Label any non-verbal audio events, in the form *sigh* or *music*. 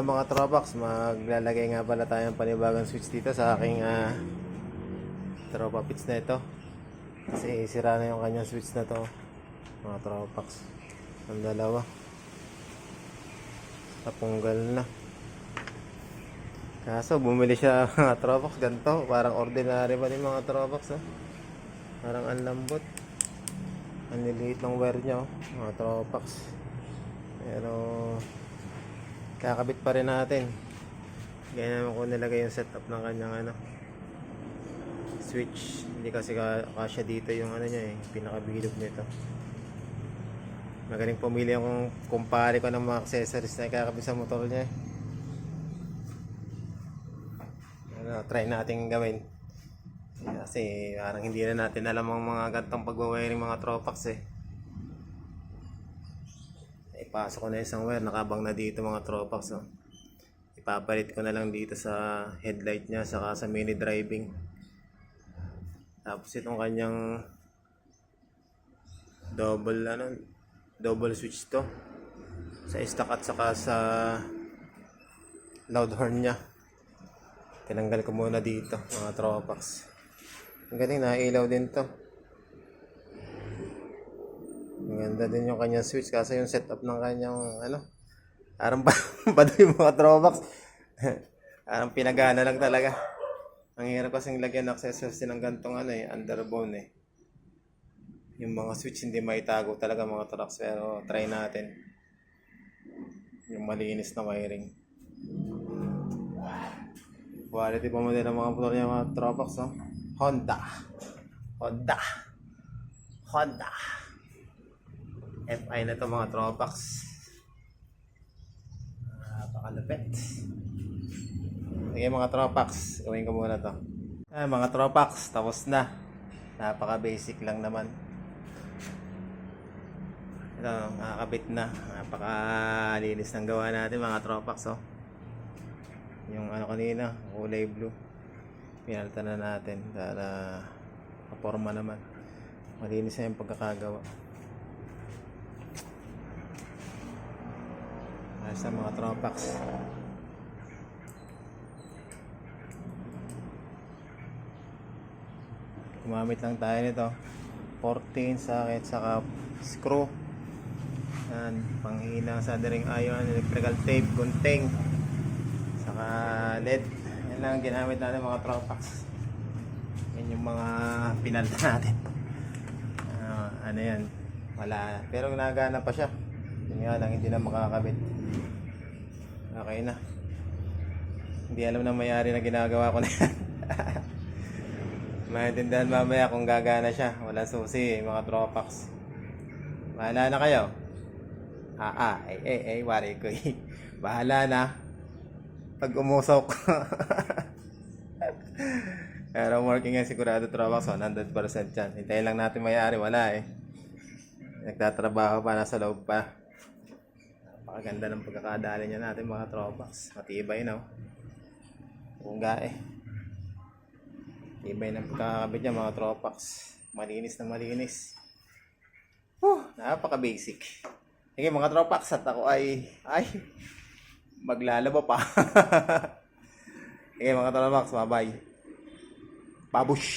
Mga Tropax, maglalagay nga pala tayo ng panibagong switch dito sa aking ah, Tropa Pits na ito. Kasi sira na yung kanyang switch na to. Mga Tropax. Ang dalawa. Napunggal na. Kaso bumili siya *laughs* mga Tropax ganito. Parang ordinary pa din mga Tropax. Oh. Parang ang lambot. Ang liliit ng wire niya. Oh. Mga Tropax. Pero kakabit pa rin natin. Ganyan naman ko nilagay yung setup ng kanyang ano switch. Hindi kasi ka kasya dito yung ano niya eh pinakabilog nito. Magaling pumili akong kumpare ko ng mga accessories na ikakabit sa motor niya eh. ano, try natin gawin. Kasi parang hindi na natin alam ang mga gantong pagwawiring mga tropax eh ipasok ko na isang wire nakabang na dito mga tropax no? ipapalit ko na lang dito sa headlight niya saka sa mini driving. Tapos itong kanyang double ano double switch to. Sa stock at saka sa loud horn niya. Tinanggal ko muna dito mga tropax. Ang galing nailaw din to Maganda din yung kanyang switch kasi yung setup ng kanyang ano. Parang *laughs* pa pado yung mga throwbacks. *laughs* Parang pinagana lang talaga. Ang hirap kasing lagyan ng accessories ng gantong ano eh, underbone eh. Yung mga switch hindi maitago talaga mga trucks pero try natin. Yung malinis na wiring. Quality pa mo din ang mga motor niya mga throwbacks no? Honda. Honda. Honda. FI na to mga tropax. Napakalupit. Sige mga tropax, gawin ko muna to. Ah, mga tropax, tapos na. Napaka basic lang naman. Ito, nakakabit na. Napakalinis ng gawa natin mga tropax. Oh. Yung ano kanina, kulay blue. Pinalitan na natin para kaporma naman. Malinis na yung pagkakagawa. Na mga tropax. Gumamit lang tayo nito. 14 socket saka screw. Yan, panghina sa daring iron, electrical tape, gunting. Saka LED. Yan lang ang ginamit natin mga tropax. Yan yung mga pinalta natin. *laughs* Ah, ano yan? Wala. Pero nagana pa siya. Yun nga lang, hindi na makakabit. Okay na. Hindi alam na mayari na ginagawa ko na *laughs* yan. Maintindihan mamaya kung gagana siya. Wala susi, mga tropax. Bahala na kayo. Ah, ah, ay, ay, ay, wari ko eh. *laughs* Bahala na. Pag umusok. *laughs* Pero working yan sigurado tropax, 100% yan. Hintayin lang natin mayari, wala eh. Nagtatrabaho pa, nasa loob pa. Napakaganda ng pagkakadali niya natin mga tropax. Matibay no. Bungga eh. Tibay ng pagkakabit niya mga tropax. Malinis na malinis. Huh, napaka-basic. Sige mga tropax at ako ay ay maglalaba pa. *laughs* Sige mga tropax, bye-bye. Babush!